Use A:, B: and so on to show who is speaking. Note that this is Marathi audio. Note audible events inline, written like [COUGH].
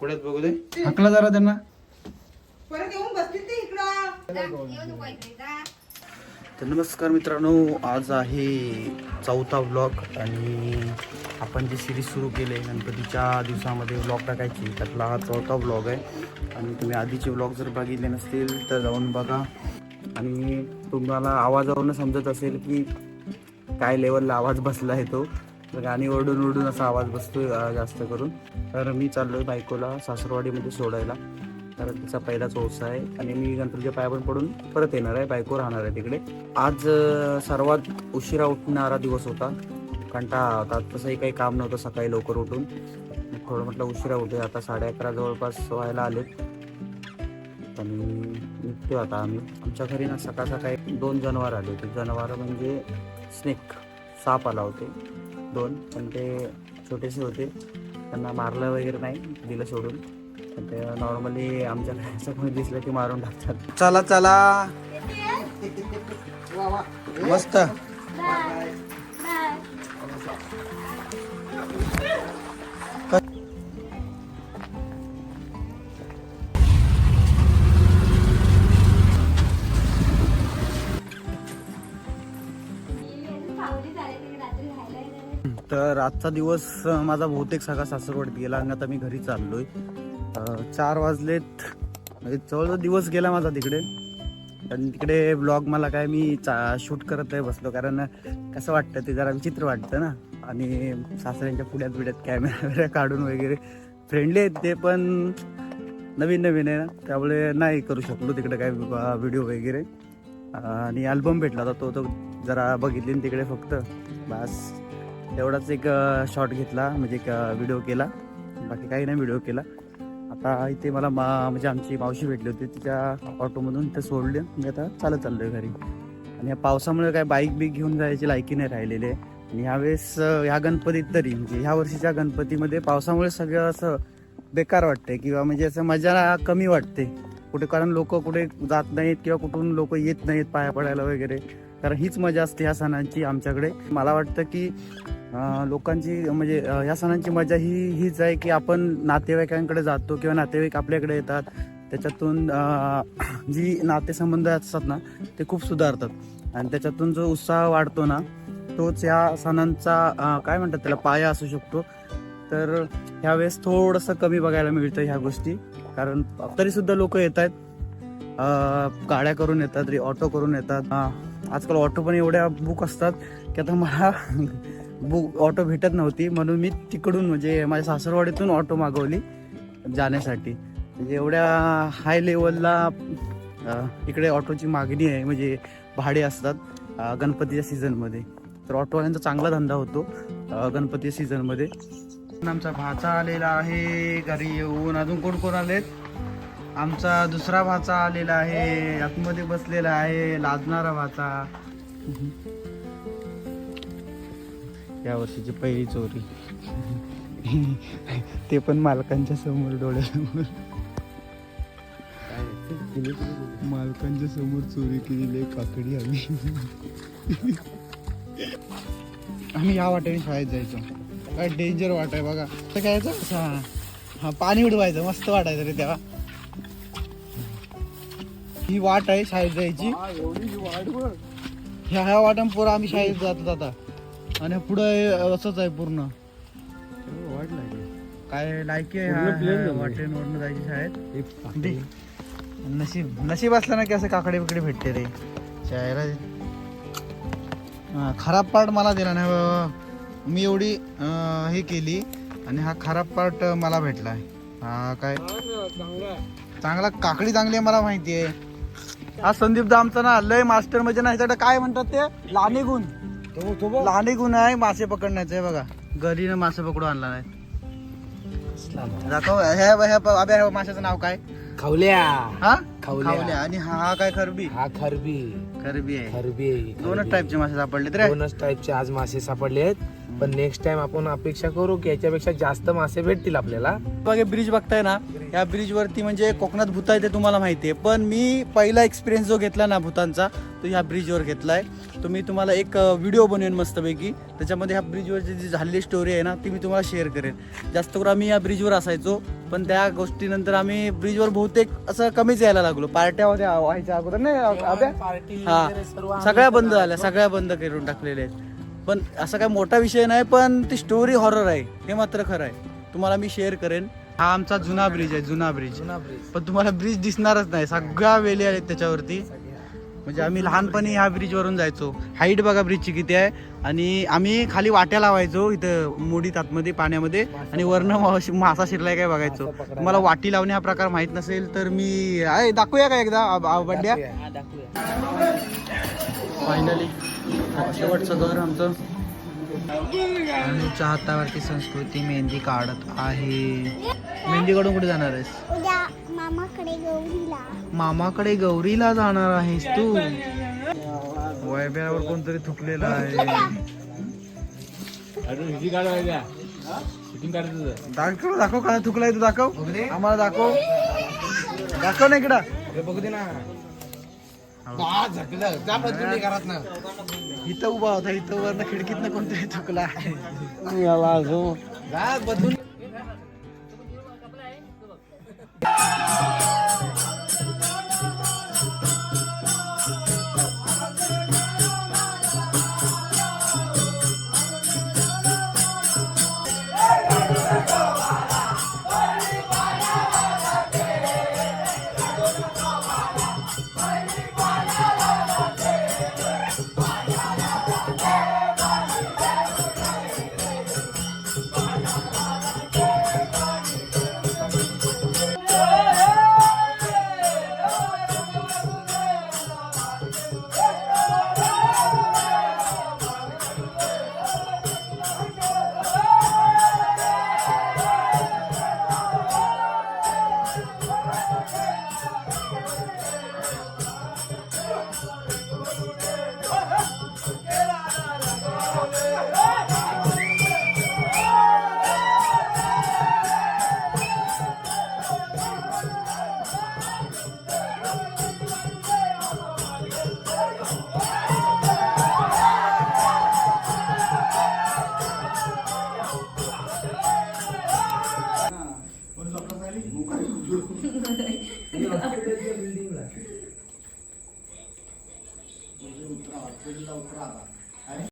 A: पुढे बघू दे. हाकला जरा त्यांना.
B: परत येऊन बसतील ते इकडं.
A: तर नमस्कार मित्रांनो आज आहे चौथा ब्लॉग आणि आपण जी सिरीज सुरू केली आहे गणपतीच्या दिवसामध्ये ब्लॉग टाकायची त्यातला हा चौथा ब्लॉग आहे. आणि तुम्ही आधीचे ब्लॉग जर बघितले नसतील तर जाऊन बघा. आणि तुम्हाला आवाजावरून समजत असेल की काय लेवलला आवाज बसला आहे तो. तर गाणी ओरडून ओरडून असा आवाज बसतोय जास्त करून. तर मी चाललोय बायकोला सासरवाडीमध्ये सोडायला. कारण तिचा पहिलाच ओसा आहे. आणि मी गणपतीच्या पायावर पण पडून परत येणार आहे. बायको राहणार आहे तिकडे. आज सर्वात उशिरा उठणारा दिवस होता. कंटाळा होता. तसंही काही काम नव्हतं सकाळी लवकर उठून. थोडं म्हटलं उशिरा उठे आता साडे अकरा जवळपास व्हायला आलेत. आणि निघतो आता आम्ही. आमच्या घरी ना सकाळ सकाळी दोन जनावर आले होते. जनावर म्हणजे स्नेक. साप आला होते. दोन पण ते छोटेसे होते. त्यांना मारलं वगैरे नाही दिलं सोडून. ते नॉर्मली आमच्या घराचं कोणी दिसलं की मारून टाकतात. चला चला. [LAUGHS] मस्त. आजचा दिवस माझा बहुतेक सगळा सासरवाडीत गेला आणि आता मी घरी चाललोय. आहे चार वाजलेत. म्हणजे जवळजवळ दिवस गेला माझा तिकडे. आणि तिकडे ब्लॉग मला काय मी चा शूट करत आहे बसलो. कारण कसं वाटतं ते जरा विचित्र वाटतं ना. आणि सासऱ्यांच्या पुढ्यात बिड्यात कॅमेरा [LAUGHS] वगैरे काढून वगैरे फ्रेंडली आहेत ते पण नवीन नवीन आहे ना. त्यामुळे नाही करू शकलो तिकडे काय व्हिडिओ वगैरे. आणि अल्बम भेटला होता तो तो जरा बघितली तिकडे फक्त. बस. तेवढाच एक शॉट घेतला. म्हणजे एक व्हिडिओ केला. बाकी काही नाही व्हिडिओ केला. आता इथे मला मा म्हणजे आमची मावशी भेटली होती. तिच्या ऑटोमधून ते सोडले. मी आता चालत चाललो आहे घरी. आणि या पावसामुळे काय बाईक बीक घेऊन जायची लायकी नाही राहिलेली. आहे आणि ह्यावेळेस ह्या गणपतीत तरी म्हणजे ह्या वर्षीच्या गणपतीमध्ये पावसामुळे सगळं असं बेकार वाटतंय. किंवा म्हणजे असं मजा कमी वाटते. कुठे कारण लोक कुठे जात नाहीत किंवा कुठून लोक येत नाहीत पाया पडायला वगैरे. कारण हीच मजा असते ह्या सणांची आमच्याकडे. मला वाटतं की लोकांची म्हणजे या सणांची मजा ही हीच आहे की आपण नातेवाईकांकडे जातो किंवा नातेवाईक आपल्याकडे येतात. त्याच्यातून जी नातेसंबंध असतात ना ते खूप सुधारतात. आणि त्याच्यातून जो उत्साह वाढतो ना तोच ह्या सणांचा काय म्हणतात त्याला पाया असू शकतो. तर ह्यावेळेस थोडंसं कमी बघायला मिळतं ह्या गोष्टी. कारण तरीसुद्धा लोक येत आहेत गाड्या करून येतात ऑटो करून येतात. आजकाल ऑटो पण एवढ्या बुक असतात की आता मला बुक ऑटो भेटत नव्हती म्हणून मी तिकडून म्हणजे माझ्या सासरवाडीतून ऑटो मागवली जाण्यासाठी. म्हणजे एवढ्या हाय लेवलला इकडे ऑटोची मागणी आहे म्हणजे भाडे असतात गणपतीच्या सीझनमध्ये तर ऑटोवाल्यांचा चांगला धंदा होतो गणपतीच्या गणपती सीझनमध्ये आमचा भाचा आलेला आहे घरी येऊन अजून कोण कोण आलेत आमचा दुसरा भाचा आलेला आहे आतमध्ये बसलेला आहे लाजणारा भाचा. या वर्षीची पहिली चोरी. ते पण मालकांच्या समोर डोळ्यासमोर मालकांच्या समोर चोरी केलेली आहे काकडी आम्ही. आम्ही या वाट्याने शाळेत जायचो. काय डेंजर वाट आहे बघा. तर काय कसा हा पाणी उडवायचं. मस्त वाटायचं रे तेव्हा. ही वाट आहे शाळेत जायची. ह्या ह्या वाटण पोरं आम्ही शाळेत जातो आता. आणि पुढे असंच आहे पूर्ण. काय लायकी आहे वाटेवरनं जायची शाळेत. नशीब नशीब असलं ना की असं काकडे बिकडे भेटते रे. शाळेला हा, खराब पार्ट मला दिला नाही बाबा. मी एवढी हे केली आणि हा खराब पार्ट मला भेटला. हा काय? चांगला काकडी चांगली आहे मला माहिती आहे. हा संदीप दा आमचा ना लय मास्टर म्हणजे ना ह्याच्याकडे काय म्हणतात ते? लाने गुण लाने गुण आहे मासे पकडण्याचे बघा. गरीनं मासे पकडून आणला नाही. दाखव ह्या माशाचं नाव काय?
C: खवल्या.
A: हा?
C: खावल्या.
A: खावल्या. आणि हा काय खरबी?
C: हा खरबी.
A: खरबी आहे.
C: खरबी
A: दोनच टाईपचे मासे सापडले रे.
C: दोनच टाईपचे आज मासे सापडले आहेत पण नेक्स्ट टाइम आपण अपेक्षा करू की याच्यापेक्षा जास्त मासे भेटतील आपल्याला.
A: बघा ब्रिज बघताय ना या ब्रिजवरती म्हणजे कोकणात भूत आहे ते तुम्हाला माहिती आहे पण मी पहिला एक्सपिरियन्स जो घेतला ना भूतांचा तो ह्या ब्रिजवर घेतला आहे तो मी तुम्हाला एक व्हिडिओ बनवेन मस्तपैकी. त्याच्यामध्ये ह्या ब्रिजवरची जी झालेली स्टोरी आहे ना ती मी तुम्हाला शेअर करेन. जास्त करून आम्ही या ब्रिजवर असायचो पण त्या गोष्टीनंतर आम्ही ब्रिजवर बहुतेक असं कमीच यायला लागलो. पार्ट्या होत्या व्हायच्या अगोदर नाही हा. सगळ्या बंद झाल्या सगळ्या बंद करून टाकलेल्या आहेत. पण असा काय मोठा विषय नाही पण ती स्टोरी हॉरर आहे. हे मात्र खरं आहे. तुम्हाला मी शेअर करेन. हा आमचा जुना ब्रिज आहे जुना ब्रिज
C: जुना ब्रिज
A: पण तुम्हाला ब्रिज दिसणारच नाही. सगळ्या वेली आहेत त्याच्यावरती. म्हणजे आम्ही लहानपणी ह्या ब्रिजवरून जायचो. हाईट बघा ब्रिजची किती आहे. आणि आम्ही खाली वाट्या लावायचो इथं मोडीत आतमध्ये पाण्यामध्ये. आणि वर्ण मासा शिरलाय काय बघायचो. तुम्हाला वाटी लावणे हा प्रकार माहीत नसेल तर मी आहे दाखवूया का एकदा? आ- आ- बंड्या?
C: हा, दाखवूया.
A: फायनली शेवटचं घर आमचं. आणि हातावरती संस्कृती मेहंदी काढत आहे. मेहंदी काढून कुठे जाणार आहेस?
D: मामाकडे गौरीला.
A: मामाकडे गौरीला जाणार आहेस तू. वयब्यावर कोणतरी थुकलेला आहे. दाखव दाखव का थुकलाय तू दाखव. आम्हाला दाखव. दाखव ना इकडं.
C: बघू दे ना. ना
A: इथं उभा होता इथं वरनं खिडकीतनं कोणतरी थुकला आहे.
C: 같아.